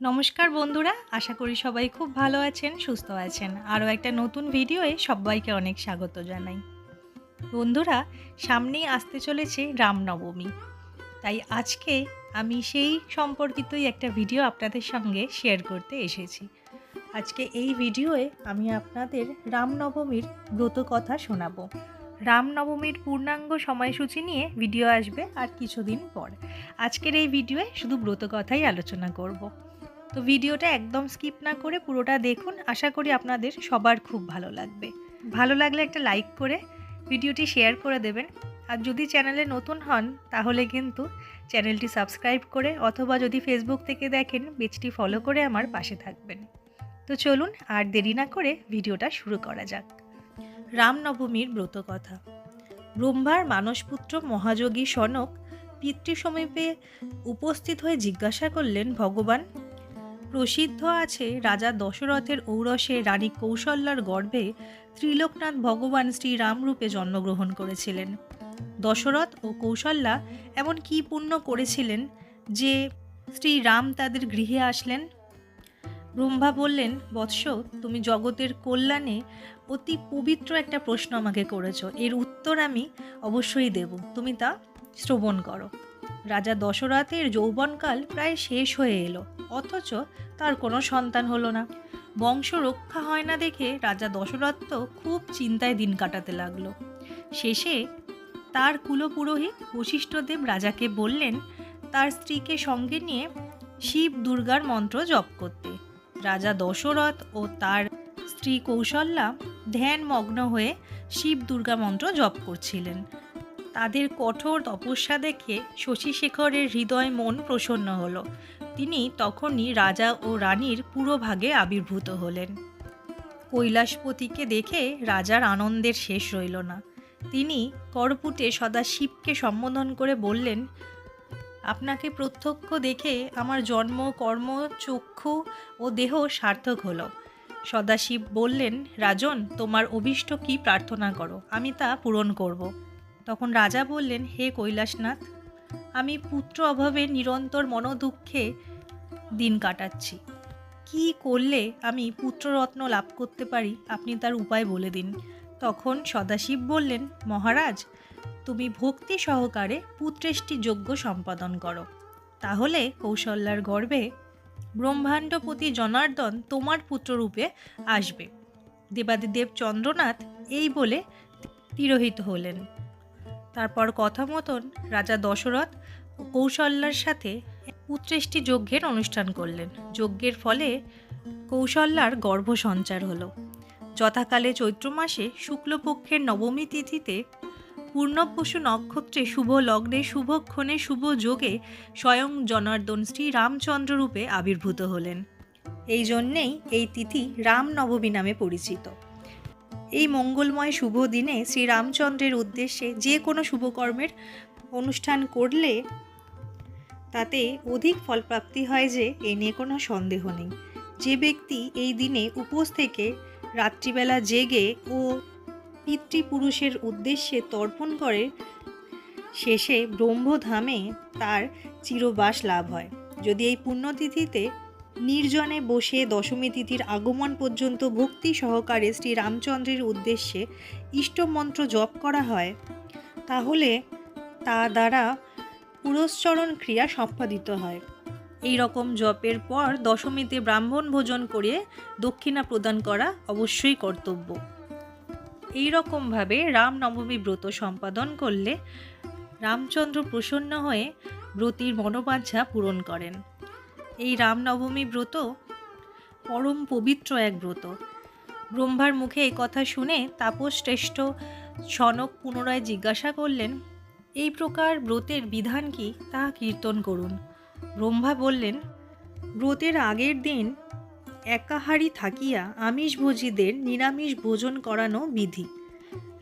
নমস্কার বন্ধুরা, আশা করি সবাই খুব ভালো আছেন, সুস্থ আছেন। আরও একটা নতুন ভিডিওয়ে সবাইকে অনেক স্বাগত জানাই। বন্ধুরা, সামনেই আসতে চলেছে রামনবমী। তাই আজকে আমি সেই সম্পর্কিতই একটা ভিডিও আপনাদের সঙ্গে শেয়ার করতে এসেছি। আজকে এই ভিডিওয়ে আমি আপনাদের রামনবমীর ব্রত কথা শোনাবো। রামনবমীর পূর্ণাঙ্গ সময়সূচি নিয়ে ভিডিও আসবে আর কিছুদিন পর। আজকের এই ভিডিওয়ে শুধু ব্রত কথাই আলোচনা করব। তো ভিডিওটা একদম স্কিপ না করে পুরোটা দেখুন। আশা করি আপনাদের সবার খুব ভালো লাগবে। ভালো লাগলে একটা লাইক করে ভিডিওটি শেয়ার করে দেবেন। আর যদি চ্যানেলে নতুন হন, তাহলে কিন্তু চ্যানেলটি সাবস্ক্রাইব করে অথবা যদি ফেসবুক থেকে দেখেন, পেজটি ফলো করে আমার পাশে থাকবেন। তো চলুন, আর দেরি না করে ভিডিওটা শুরু করা যাক। রামনবমীর ব্রত কথা। ব্রহ্মার মানসপুত্র মহাযোগী সনক পিতৃসমীপে উপস্থিত হয়ে জিজ্ঞাসা করলেন, ভগবান প্রসিদ্ধ আছে রাজা দশরথের ঔরসে রানী কৌশল্যার গর্ভে ত্রিলোকনাথ ভগবান শ্রীরামরূপে জন্মগ্রহণ করেছিলেন। দশরথ ও কৌশল্যা এমন কী পুণ্য করেছিলেন যে শ্রীরাম তাদের গৃহে আসলেন? ব্রহ্মা বললেন, বৎস, তুমি জগতের কল্যাণে অতি পবিত্র একটা প্রশ্ন আমাকে করেছ। এর উত্তর আমি অবশ্যই দেব। তুমি তা শ্রবণ করো। রাজা দশরথের যৌবনকাল প্রায় শেষ হয়ে এলো, অথচ তার কোনো সন্তান হলো না। বংশ রক্ষা হয় না দেখে রাজা দশরথ তো খুব চিন্তায় দিন কাটাতে লাগল। শেষে তার কুলপুরোহিত বশিষ্ঠদেব রাজাকে বললেন, তার স্ত্রীকে সঙ্গে নিয়ে শিব দুর্গার মন্ত্র জপ করতে। রাজা দশরথ ও তার স্ত্রী কৌশল্যা ধ্যানমগ্ন হয়ে শিব দুর্গা মন্ত্র জপ করছিলেন। তাদের কঠোর তপস্যা দেখে শশীশেখরের হৃদয় মন প্রসন্ন হলো। তিনি তখনই রাজা ও রানীর পুরোভাগে আবির্ভূত হলেন। কৈলাসপতিকে দেখে রাজার আনন্দের শেষ রইল না। তিনি করপুটে সদা শিবকে সম্বোধন করে বললেন, আপনাকে প্রত্যক্ষ দেখে আমার জন্ম, কর্ম, চক্ষু ও দেহ সার্থক হলো সদাশিব বললেন, রাজন, তোমার অভিষ্ট কি প্রার্থনা করো, আমি তা পূরণ করব। তখন রাজা বললেন, হে কৈলাসনাথ, আমি পুত্র অভাবে নিরন্তর মনোদুঃখে দিন কাটাচ্ছি। কি করলে আমি পুত্ররত্ন লাভ করতে পারি? আপনি তার উপায় বলে দিন। তখন সদাশিব বললেন, মহারাজ, তুমি ভক্তি সহকারে পুত্রেষ্টি যজ্ঞ সম্পাদন করো। তাহলে কৌশল্যার গর্ভে ব্রহ্মাণ্ডপতি জনার্দন তোমার পুত্ররূপে আসবে। দেবাদিদেব চন্দ্রনাথ এই বলে তিরোহিত হলেন। তারপর কথা মতন রাজা দশরথ কৌশল্যার সাথে পুত্রেষ্টি যজ্ঞের অনুষ্ঠান করলেন। যজ্ঞের ফলে কৌশল্যার গর্ভ সঞ্চার হলো। যথাকালে চৈত্র মাসে শুক্লপক্ষের নবমী তিথিতে পূর্ণবসু নক্ষত্রে শুভ লগ্নে শুভক্ষণে শুভ যোগে স্বয়ং জনার্দন শ্রী রামচন্দ্র রূপে আবির্ভূত হলেন। এই জন্যেই এই তিথি রামনবমী নামে পরিচিত। এই মঙ্গলময় শুভ দিনে শ্রীরামচন্দ্রের উদ্দেশ্যে যে কোনো শুভকর্মের অনুষ্ঠান করলে তাতে অধিক ফলপ্রাপ্তি হয় যে এ নিয়ে কোনো সন্দেহ নেই। যে ব্যক্তি এই দিনে উপোস থেকে রাত্রিবেলা জেগে ও পিতৃপুরুষের উদ্দেশ্যে তর্পণ করে, শেষে ব্রহ্মধামে তার চিরবাস লাভ হয়। যদি এই পুণ্যতিথিতে নির্জনে বসে দশমী তিথির আগমন পর্যন্ত ভক্তি সহকারে শ্রী রামচন্দ্রের উদ্দেশ্যে ইষ্টমন্ত্র জপ করা হয়। তাহলে তা দ্বারা পুরস্চরণ ক্রিয়া সম্পাদিত হয়। এই রকম জপের পর দশমীতে ব্রাহ্মণ ভোজন করে দক্ষিণা প্রদান করা অবশ্যই কর্তব্য। এই রকমভাবে রামনবমী ব্রত সম্পাদন করলে রামচন্দ্র প্রসন্ন হয়ে ব্রতির মনোবাঞ্ছা পূরণ করেন। এই রামনবমী ব্রত পরম পবিত্র এক ব্রত। ব্রহ্মার মুখে এই কথা শুনে তাপস শ্রেষ্ঠ সনক পুনরায় জিজ্ঞাসা করলেন, এই প্রকার ব্রতের বিধান কি? তা কীর্তন করুন। ব্রহ্মা বললেন, ব্রতের আগের দিন একাহারি থাকিয়া আমিষভোজীদের নিরামিষ ভোজন করানো বিধি।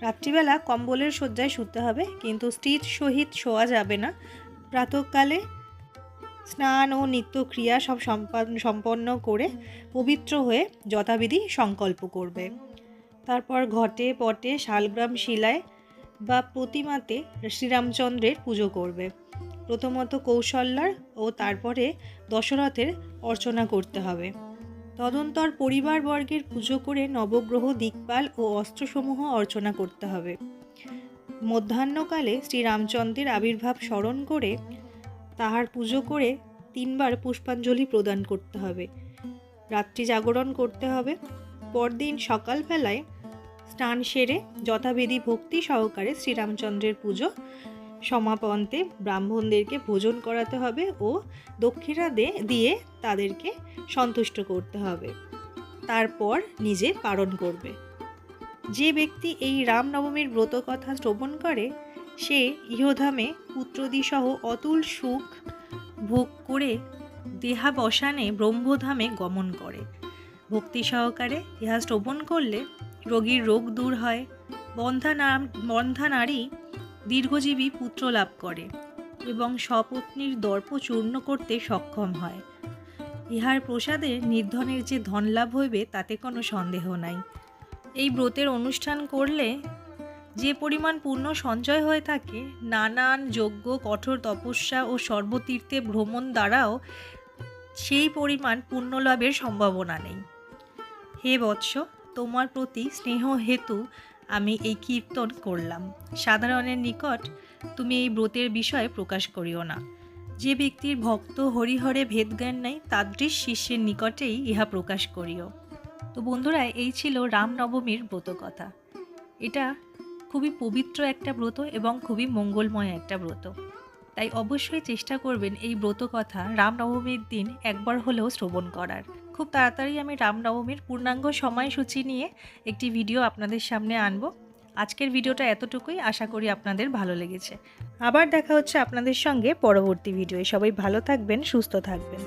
রাত্রিবেলা কম্বলের শয্যায় শুতে হবে, কিন্তু স্ত্রীর সহিত শোয়া যাবে না। প্রাতকালে স্নান ও নিত্য ক্রিয়া সব সম্পন্ন করে পবিত্র হয়ে যথাবিধি সংকল্প করবে। তারপর ঘটে পটে শালগ্রাম শিলায় বা প্রতিমাতে শ্রীরামচন্দ্রের পুজো করবে। প্রথমত কৌশল্যার ও তারপরে দশরথের অর্চনা করতে হবে। তদন্তর পরিবারবর্গের পুজো করে নবগ্রহ, দিকপাল ও অস্ত্রসমূহ অর্চনা করতে হবে। মধ্যাহ্নকালে শ্রীরামচন্দ্রের আবির্ভাব স্মরণ করে তাহার পুজো করে তিনবার পুষ্পাঞ্জলি প্রদান করতে হবে। রাত্রি জাগরণ করতে হবে। পরদিন সকালবেলায় স্নান সেরে যথাবিধি ভক্তি সহকারে শ্রীরামচন্দ্রের পুজো সমাপন্তে ব্রাহ্মণদেরকে ভোজন করাতে হবে ও দক্ষিণা দিয়ে তাদেরকে সন্তুষ্ট করতে হবে। তারপর নিজে পালন করবে। যে ব্যক্তি এই রামনবমীর ব্রত কথা শ্রবণ করে সে ইহধামে পুত্রদিসহ অতুল সুখ ভোগ করে দেহাবসানে ব্রহ্মধামে গমন করে। ভক্তি সহকারে ইহা শ্রবণ করলে রোগীর রোগ দূর হয়। বন্ধা নাম বন্ধা নারী দীর্ঘজীবী পুত্র লাভ করে এবং স্বপত্নীর দর্প চূর্ণ করতে সক্ষম হয়। ইহার প্রসাদে নির্ধনের যে ধন লাভ হইবে তাতে কোনো সন্দেহ নাই। এই ব্রতের অনুষ্ঠান করলে যে পরিমাণ পূর্ণ সঞ্চয় হয়ে থাকে, নানান যজ্ঞ, কঠোর তপস্যা ও সর্বতীর্থে ভ্রমণ দ্বারাও সেই পরিমাণ পুণ্য লাভের সম্ভাবনা নেই। হে বৎস, তোমার প্রতি স্নেহ হেতু আমি এই কীর্তন করলাম। সাধারণের নিকট তুমি এই ব্রতের বিষয়ে প্রকাশ করিও না। যে ব্যক্তির ভক্ত হরিহরে ভেদজ্ঞান নাই, তাদৃশ শিষ্যের নিকটেই ইহা প্রকাশ করিও। তো বন্ধুরা, এই ছিল রামনবমীর ব্রত কথা এটা খুবই পবিত্র একটা ব্রত এবং খুবই মঙ্গলময় একটা ব্রত। তাই অবশ্যই চেষ্টা করবেন এই ব্রত কথা রামনবমীর দিন একবার হলেও শ্রবণ করার। খুব তাড়াতাড়ি আমি রামনবমীর পূর্ণাঙ্গ সময়সূচি নিয়ে একটি ভিডিও আপনাদের সামনে আনব। আজকের ভিডিওটা এতটুকুই, আশা করি আপনাদের ভালো লেগেছে। আবার দেখা হচ্ছে আপনাদের সঙ্গে পরবর্তী ভিডিওয়ে। সবাই ভালো থাকবেন, সুস্থ থাকবেন।